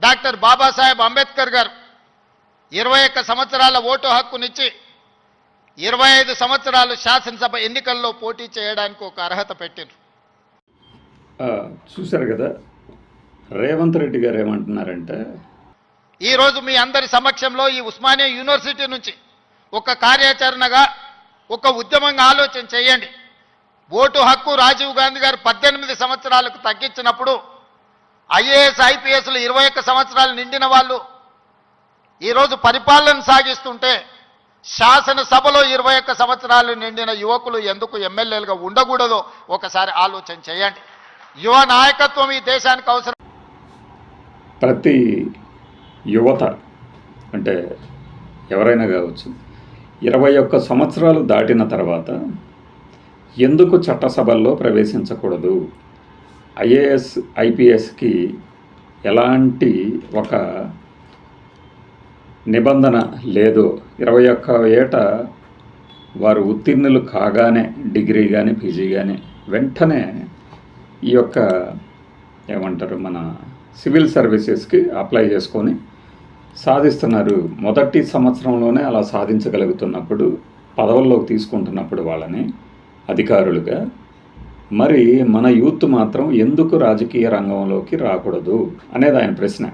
Doctor Babasaheb Ambedkar గారు ఇరవై ఒక్క సంవత్సరాల ఓటు హక్కునిచ్చి ఇరవై ఐదు సంవత్సరాలు శాసనసభ ఎన్నికల్లో పోటీ చేయడానికి ఒక అర్హత పెట్టిండ్రు. ఆ, చూశారు కదా రేవంత్ రెడ్డి గారు ఏమంటున్నారంటే? ఈరోజు మీ అందరి సమక్షంలో ఈ ఉస్మానియా యూనివర్సిటీ నుంచి ఒక కార్యాచరణగా ఒక ఉద్యమంగా ఆలోచన చేయండి. ఓటు హక్కు రాజీవ్ గాంధీ గారు పద్దెనిమిది సంవత్సరాలకు తగ్గించినప్పుడు ఐఏఎస్ ఐపీఎస్లు ఇరవై ఒక్క సంవత్సరాలు నిండిన వాళ్ళు ఈరోజు పరిపాలన సాగిస్తుంటే శాసనసభలో ఇరవై ఒక్క సంవత్సరాలు నిండిన యువకులు ఎందుకు ఎమ్మెల్యేలుగా ఉండకూడదో ఒకసారి ఆలోచన చేయండి. యువ నాయకత్వం ఈ దేశానికి అవసరం. ప్రతి యువత అంటే ఎవరైనా కావచ్చు ఇరవై ఒక్క సంవత్సరాలు దాటిన తర్వాత ఎందుకు చట్టసభల్లో ప్రవేశించకూడదు? ఐఏఎస్ ఐపీఎస్కి ఎలాంటి ఒక నిబంధన లేదు. ఇరవై ఒక్క ఏట వారు ఉత్తీర్ణులు కాగానే డిగ్రీ కానీ పీజీ కానీ వెంటనే ఈ యొక్క ఏమంటారు మన సివిల్ సర్వీసెస్కి అప్లై చేసుకొని సాధిస్తున్నారు. మొదటి సంవత్సరంలోనే అలా సాధించగలుగుతున్నప్పుడు పదవుల్లోకి తీసుకుంటున్నప్పుడు వాళ్ళని అధికారులుగా మరి మన యూత్ మాత్రం ఎందుకు రాజకీయ రంగంలోకి రాకూడదు అనేది ఆయన ప్రశ్న.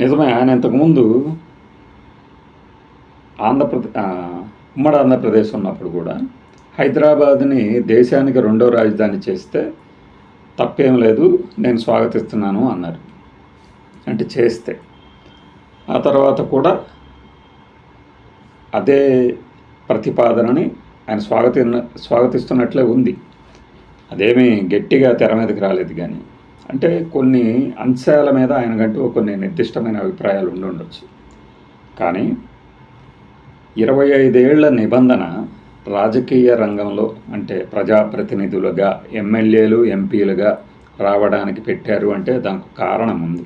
నిజమే ఆయన ఇంతకుముందు ఆంధ్రప్రదేశ్ ఉమ్మడి ఆంధ్రప్రదేశ్ ఉన్నప్పుడు కూడా హైదరాబాద్ని దేశానికి రెండో రాజధాని చేస్తే తప్పేం లేదు నేను స్వాగతిస్తున్నాను అన్నారు. అంటే చేస్తే. ఆ తర్వాత కూడా అదే ప్రతిపాదనని ఆయన స్వాగతి స్వాగతిస్తున్నట్లే ఉంది. అదేమీ గట్టిగా తెర మీదకి రాలేదు కానీ అంటే కొన్ని అంశాల మీద ఆయనకంటూ కొన్ని నిర్దిష్టమైన అభిప్రాయాలు ఉండి ఉండొచ్చు. కానీ ఇరవై ఐదేళ్ళ నిబంధన రాజకీయ రంగంలో అంటే ప్రజాప్రతినిధులుగా ఎమ్మెల్యేలు ఎంపీలుగా రావడానికి పెట్టారు అంటే దానికి కారణం ఉంది.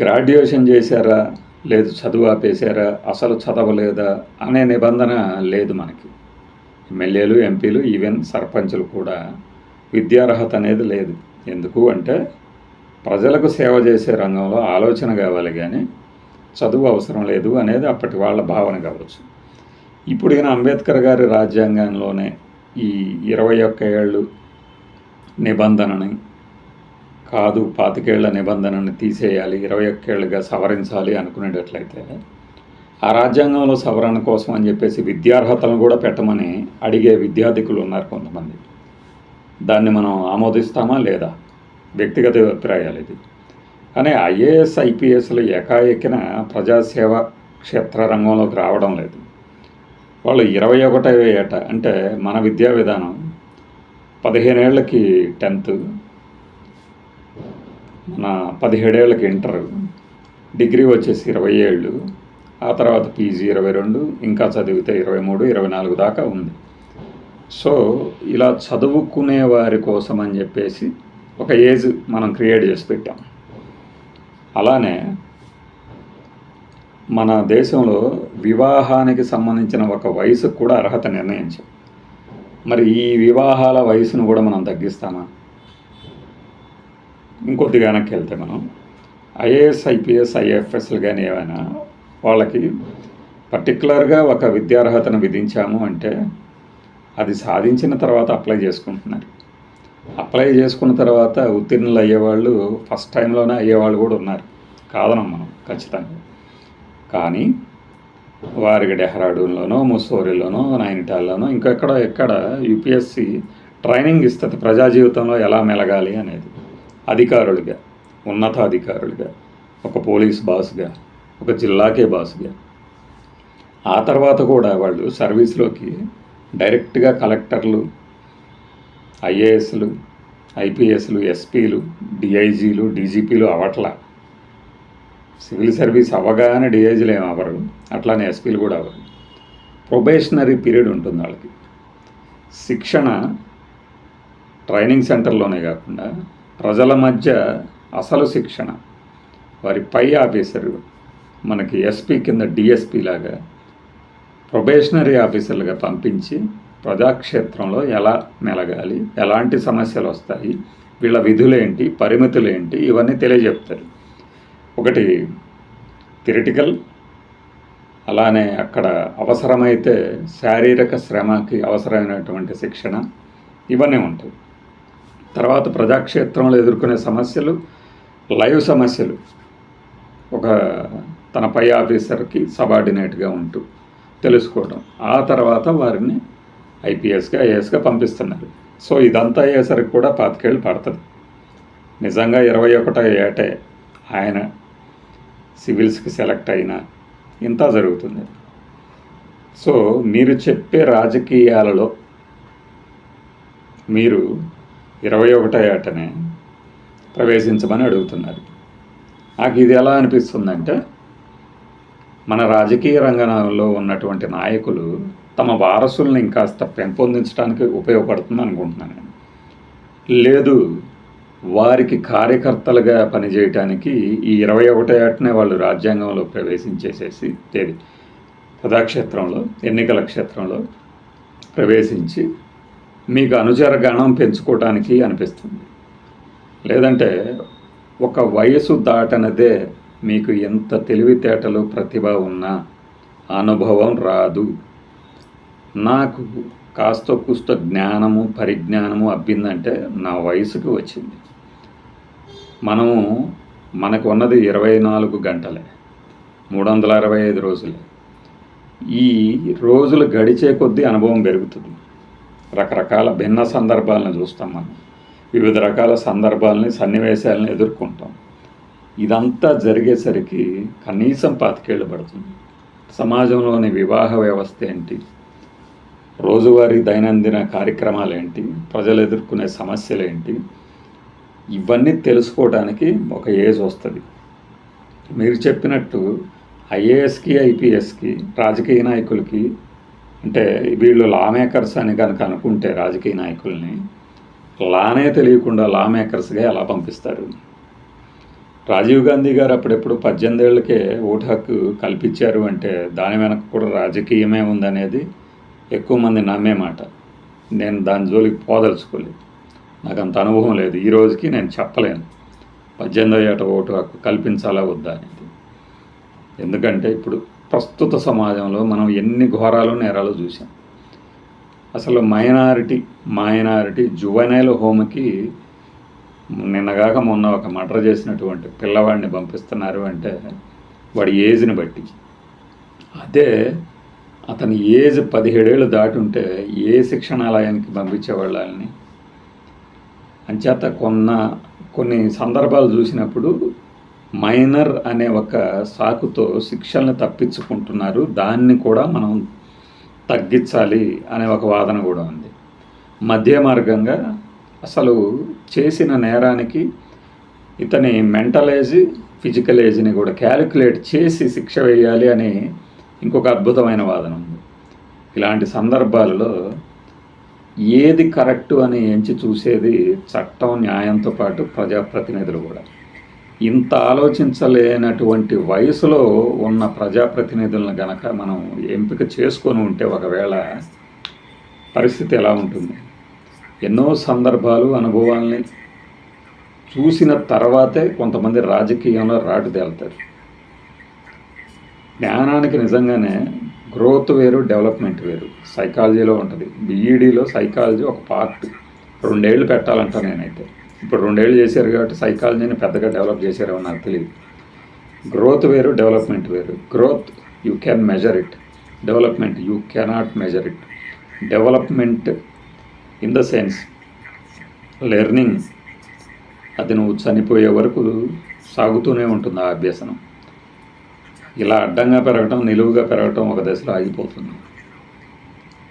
గ్రాడ్యుయేషన్ చేశారా? లేదు చదువు ఆపేశారా అసలు చదవలేదా అనే నిబంధన లేదు మనకి. ఎమ్మెల్యేలు ఎంపీలు ఈవెన్ సర్పంచులు కూడా విద్యార్హత అనేది లేదు. ఎందుకు అంటే ప్రజలకు సేవ చేసే రంగంలో ఆలోచన కావాలి కానీ చదువు అవసరం లేదు అనేది అప్పటి వాళ్ళ భావన కావచ్చు. ఇప్పుడు అంబేద్కర్ గారి రాజ్యాంగంలోనే ఈ ఇరవై ఒక్క ఏళ్ళు నిబంధనని కాదు పాతికేళ్ళ నిబంధనని తీసేయాలి ఇరవై ఒక్కేళ్ళుగా సవరించాలి అనుకునేటట్లయితే ఆ రాజ్యాంగంలో సవరణ కోసం అని చెప్పేసి విద్యార్హతలను కూడా పెట్టమని అడిగే విద్యార్థికులు ఉన్నారు కొంతమంది. దాన్ని మనం ఆమోదిస్తామా లేదా? వ్యక్తిగత అభిప్రాయాలు ఇది. కానీ ఐఏఎస్ ఐపీఎస్లు ఏకాఏకిన ప్రజాసేవ క్షేత్ర రంగంలోకి రావడం లేదు. వాళ్ళు ఇరవై ఒకటవ ఏట అంటే మన విద్యా విధానం పదిహేనేళ్ళకి టెన్త్ మన పదిహేడేళ్ళకి ఇంటర్. డిగ్రీ వచ్చేసి ఇరవై ఏళ్ళు. ఆ తర్వాత పీజీ ఇరవై రెండు. ఇంకా చదివితే ఇరవై మూడు ఇరవై నాలుగు దాకా ఉంది. సో ఇలా చదువుకునే వారి కోసం అని చెప్పేసి ఒక ఏజ్ మనం క్రియేట్ చేసి పెట్టాం. అలానే మన దేశంలో వివాహానికి సంబంధించిన ఒక వయసుకు కూడా అర్హత నిర్ణయించాం. మరి ఈ వివాహాల వయసును కూడా మనం తగ్గిస్తామా? ఇంకొద్దిగా వెనక్కి వెళ్తే మనం ఐఏఎస్ ఐపీఎస్ ఐఎఫ్ఎస్లు కానీ ఏమైనా వాళ్ళకి పర్టికులర్గా ఒక విద్యార్హతను విధించాము అంటే అది సాధించిన తర్వాత అప్లై చేసుకుంటున్నారు. అప్లై చేసుకున్న తర్వాత ఉత్తీర్ణులు అయ్యేవాళ్ళు ఫస్ట్ టైంలోనే అయ్యేవాళ్ళు కూడా ఉన్నారు. కాదనం మనం ఖచ్చితంగా. కానీ వారికి డెహ్రాడూన్లోనో ముస్సోరిలోనో నైనిటాల్లోనో ఇంకెక్కడ ఎక్కడ యూపీఎస్సి ట్రైనింగ్ ఇస్తుంది ప్రజా జీవితంలో ఎలా మెలగాలి అనేది. అధికారులుగా ఉన్నతాధికారులుగా ఒక పోలీస్ బాస్గా ఒక జిల్లాకే బాస్గా. ఆ తర్వాత కూడా వాళ్ళు సర్వీస్లోకి డైరెక్ట్గా కలెక్టర్లు ఐఏఎస్లు ఐపీఎస్లు ఎస్పీలు డిఐజీలు డీజీపీలు అవట్లా సివిల్ సర్వీస్ అవ్వగానే డిఐజీలు ఏం అవ్వరు. అట్లానే ఎస్పీలు కూడా అవ్వరు. ప్రొబేషనరీ పీరియడ్ ఉంటుంది వాళ్ళకి. శిక్షణ ట్రైనింగ్ సెంటర్లోనే కాకుండా ప్రజల మధ్య అసలు శిక్షణ. వారి పై ఆఫీసరు మనకి ఎస్పీ కింద డిఎస్పీ లాగా ప్రొబేషనరీ ఆఫీసర్లుగా పంపించి ప్రజాక్షేత్రంలో ఎలా మెలగాలి ఎలాంటి సమస్యలు వస్తాయి వీళ్ళ విధులేంటి పరిమితులేంటి ఇవన్నీ తెలియజెప్తారు. ఒకటి థిరిటికల్ అలానే అక్కడ అవసరమైతే శారీరక శ్రమకి అవసరమైనటువంటి శిక్షణ ఇవన్నీ ఉంటాయి. తర్వాత ప్రజాక్షేత్రంలో ఎదుర్కొనే సమస్యలు లైవ్ సమస్యలు. ఒక తన పై ఆఫీసర్కి సబార్డినేట్గా ఉంటూ తెలుసుకోవడం ఆ తర్వాత వారిని ఐపీఎస్గా ఐఏఎస్గా పంపిస్తున్నారు. సో ఇదంతా అయ్యేసరికి కూడా పాతికేళ్ళు పడుతుంది. నిజంగా ఇరవై ఒకటో ఏటే ఆయన సివిల్స్కి సెలెక్ట్ అయినా ఇంత జరుగుతుంది. సో మీరు చెప్పే రాజకీయాలలో మీరు ఇరవై ఒకటో ఏటనే ప్రవేశించమని అడుగుతున్నారు. నాకు ఇది ఎలా అనిపిస్తుందంటే మన రాజకీయ రంగంలో ఉన్నటువంటి నాయకులు తమ వారసుల్ని ఇంకాస్త పెంపొందించడానికి ఉపయోగపడుతుంది అనుకుంటున్నాను నేను. లేదు వారికి కార్యకర్తలుగా పనిచేయటానికి ఈ ఇరవై ఒకటో ఏటనే వాళ్ళు రాజ్యాంగంలో ప్రవేశించేసేసి తేదీ ప్రజాక్షేత్రంలో ఎన్నికల క్షేత్రంలో ప్రవేశించి మీకు అనుచర గణం పెంచుకోవటానికి అనిపిస్తుంది. లేదంటే ఒక వయసు దాటనదే మీకు ఎంత తెలివితేటలు ప్రతిభ ఉన్నా అనుభవం రాదు. నాకు కాస్త కుస్త జ్ఞానము పరిజ్ఞానము అబ్బిందంటే నా వయసుకి వచ్చింది. మనము మనకు ఉన్నది ఇరవై నాలుగు గంటలే మూడు వందల అరవై ఐదు రోజులే. ఈ రోజులు గడిచే కొద్దీ అనుభవం పెరుగుతుంది. రకరకాల భిన్న సందర్భాలను చూస్తాం మనం. వివిధ రకాల సందర్భాలని సన్నివేశాలను ఎదుర్కొంటాం. ఇదంతా జరిగేసరికి కనీసం పాతికేళ్ళు పడుతుంది. సమాజంలోని వివాహ వ్యవస్థ ఏంటి? రోజువారీ దైనందిన కార్యక్రమాలు ఏంటి? ప్రజలు ఎదుర్కొనే సమస్యలు ఏంటి? ఇవన్నీ తెలుసుకోవడానికి ఒక ఏజ్ వస్తుంది. మీరు చెప్పినట్టు ఐఏఎస్కి ఐపీఎస్కి రాజకీయ నాయకులకి అంటే వీళ్ళు లా మేకర్స్ అని కనుక అనుకుంటే రాజకీయ నాయకుల్ని లానే తెలియకుండా లా మేకర్స్గా ఎలా పంపిస్తారు? రాజీవ్ గాంధీ గారు అప్పుడెప్పుడు పద్దెనిమిది ఏళ్ళకే ఓటు హక్కు కల్పించారు అంటే దాని వెనక కూడా రాజకీయమే ఉందనేది ఎక్కువ మంది నమ్మే మాట. నేను దాని జోలికి పోదలుచుకోలేదు. నాకు అంత అనుభవం లేదు. ఈ రోజుకి నేను చెప్పలేను. పద్దెనిమిదో ఏట ఓటు హక్కు కల్పించాలా వద్దా అనేది. ఎందుకంటే ఇప్పుడు ప్రస్తుత సమాజంలో మనం ఎన్ని ఘోరాలు నేరాలు చూసాం. అసలు మైనారిటీ మైనారిటీ జువనైల్ హోమ్కి నిన్నగాక మొన్న ఒక మర్డర్ చేసినటువంటి పిల్లవాడిని పంపిస్తున్నారు అంటే వాడి ఏజ్ని బట్టి. అదే అతని ఏజ్ పదిహేడేళ్ళు దాటి ఉంటే ఏ శిక్షణాలయానికి పంపించేవాళ్ళని అంచేత కొన్న కొన్ని సందర్భాలు చూసినప్పుడు మైనర్ అనే ఒక సాకుతో శిక్షల్ని తప్పించుకుంటున్నారు. దాన్ని కూడా మనం తగ్గించాలి అనే ఒక వాదన కూడా ఉంది. మధ్య మార్గంగా అసలు చేసిన నేరానికి ఇతని మెంటల్ ఏజ్ ఫిజికల్ ఏజ్ని కూడా క్యాలిక్యులేట్ చేసి శిక్ష వేయాలి అని ఇంకొక అద్భుతమైన వాదన ఉంది. ఇలాంటి సందర్భాలలో ఏది కరెక్టు అని ఎంచి చూసేది చట్టం న్యాయంతో పాటు ప్రజాప్రతినిధులు కూడా. ఇంత ఆలోచించలేనటువంటి వయసులో ఉన్న ప్రజాప్రతినిధులను గనక మనం ఎంపిక చేసుకొని ఉంటే ఒకవేళ పరిస్థితి ఎలా ఉంటుంది? ఎన్నో సందర్భాలు అనుభవాల్ని చూసిన తర్వాతే కొంతమంది రాజకీయంలో రాటు తేలుతారు. జ్ఞానానికి నిజంగానే గ్రోత్ వేరు డెవలప్మెంట్ వేరు. సైకాలజీలో ఉంటుంది. బీఈడీలో సైకాలజీ ఒక పార్ట్. రెండేళ్ళు పెట్టాలంట నేనైతే. ఇప్పుడు రెండేళ్ళు చేశారు కాబట్టి సైకాలజీని పెద్దగా డెవలప్ చేశారేమో నాకు తెలియదు గ్రోత్ వేరు డెవలప్మెంట్ వేరు. Growth you can measure it. Development you cannot measure it. Development in the sense learning అది నువ్వు చనిపోయే వరకు సాగుతూనే ఉంటుంది ఆ అభ్యసనం. ఇలా అడ్డంగా పెరగటం నిలువుగా పెరగటం ఒక దశలో ఆగిపోతుంది.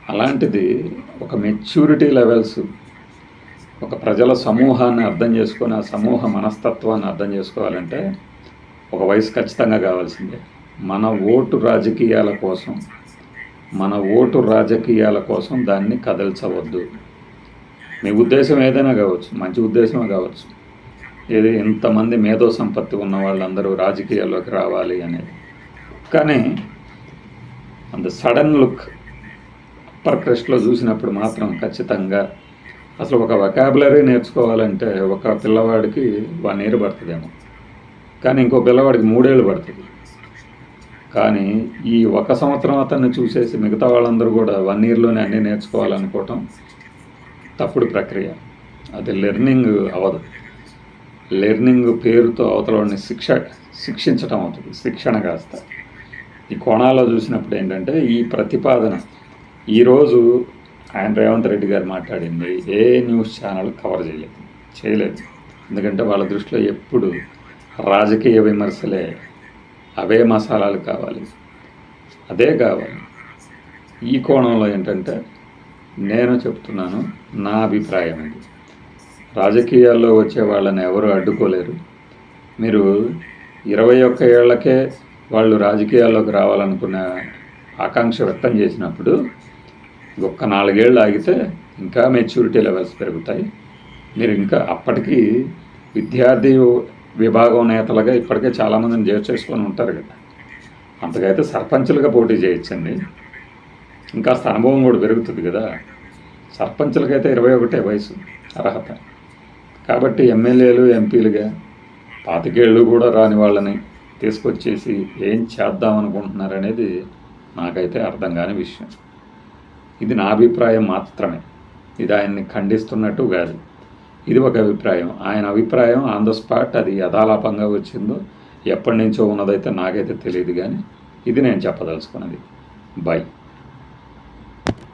అలాంటిది ఒక మెచ్యూరిటీ లెవెల్స్ ఒక ప్రజల సమూహాన్ని అర్థం చేసుకొని ఆ సమూహ మనస్తత్వాన్ని అర్థం చేసుకోవాలంటే ఒక వయసు ఖచ్చితంగా కావాల్సిందే. మన ఓటు రాజకీయాల కోసం మన ఓటు రాజకీయాల కోసం దాన్ని కదల్చవద్దు. మీ ఉద్దేశం ఏదైనా కావచ్చు మంచి ఉద్దేశమే కావచ్చు. ఏది ఇంతమంది మేధో సంపత్తి ఉన్న వాళ్ళందరూ రాజకీయాల్లోకి రావాలి అనేది. కానీ అంత సడన్ లుక్ అప్పర్ క్రెస్ట్లో చూసినప్పుడు మాత్రం ఖచ్చితంగా అసలు ఒక వొకాబులరీ నేర్చుకోవాలంటే ఒక పిల్లవాడికి వన్ ఇయర్ పడుతుందేమో. కానీ ఇంకో పిల్లవాడికి మూడేళ్ళు పడుతుంది. కానీ ఈ ఒక సంవత్సరం అతన్ని చూసేసి మిగతా వాళ్ళందరూ కూడా వన్ ఇయర్లోనే అన్నీ నేర్చుకోవాలనుకోవటం తప్పుడు ప్రక్రియ. అది లెర్నింగ్ అవ్వదు లెర్నింగ్ పేరుతో అవతలని శిక్ష శిక్షించటం అవుతుంది. శిక్షణ కాస్త. ఈ కోణాల్లో చూసినప్పుడు ఏంటంటే ఈ ప్రతిపాదన ఈరోజు ఆయన రేవంత్ రెడ్డి గారు మాట్లాడింది ఏ న్యూస్ ఛానల్ కవర్ చేయలేదు. చేయలేదు. ఎందుకంటే వాళ్ళ దృష్టిలో ఎప్పుడు రాజకీయ విమర్శలే అవే మసాలాలు కావాలి. అదే కావాలి. ఈ కోణంలో ఏంటంటే నేను చెప్తున్నాను నా అభిప్రాయం ఇది. రాజకీయాల్లో వచ్చే వాళ్ళని ఎవరు అడ్డుకోలేరు. మీరు ఇరవై ఒక్క ఏళ్ళకే వాళ్ళు రాజకీయాల్లోకి రావాలనుకున్న ఆకాంక్ష వ్యక్తం చేసినప్పుడు ఒక్క నాలుగేళ్ళు ఆగితే ఇంకా మెచ్యూరిటీ లెవెల్స్ పెరుగుతాయి. మీరు ఇంకా అప్పటికీ విద్యార్థి విభాగం నేతలుగా ఇప్పటికే చాలామందిని చేర్చేసుకొని ఉంటారు కదా. అంతకైతే సర్పంచులుగా పోటీ చేయొచ్చండి. ఇంకా అనుభవం కూడా పెరుగుతుంది కదా. సర్పంచులకైతే ఇరవై ఒకటే వయసు అర్హత. కాబట్టి ఎమ్మెల్యేలు ఎంపీలుగా పాతికేళ్ళు కూడా రాని వాళ్ళని తీసుకొచ్చేసి ఏం చేద్దాం నాకైతే అర్థం కాని విషయం. ఇది నా అభిప్రాయం మాత్రమే. ఇది ఆయన్ని ఖండిస్తున్నట్టు కాదు. ఇది ఒక అభిప్రాయం. ఆయన అభిప్రాయం ఆన్ ద స్పాట్ అది యథాలాపంగా వచ్చిందో ఎప్పటి నుంచో ఉన్నదైతే నాకైతే తెలియదు కానీ ఇది నేను చెప్పదలుచుకున్నది. బై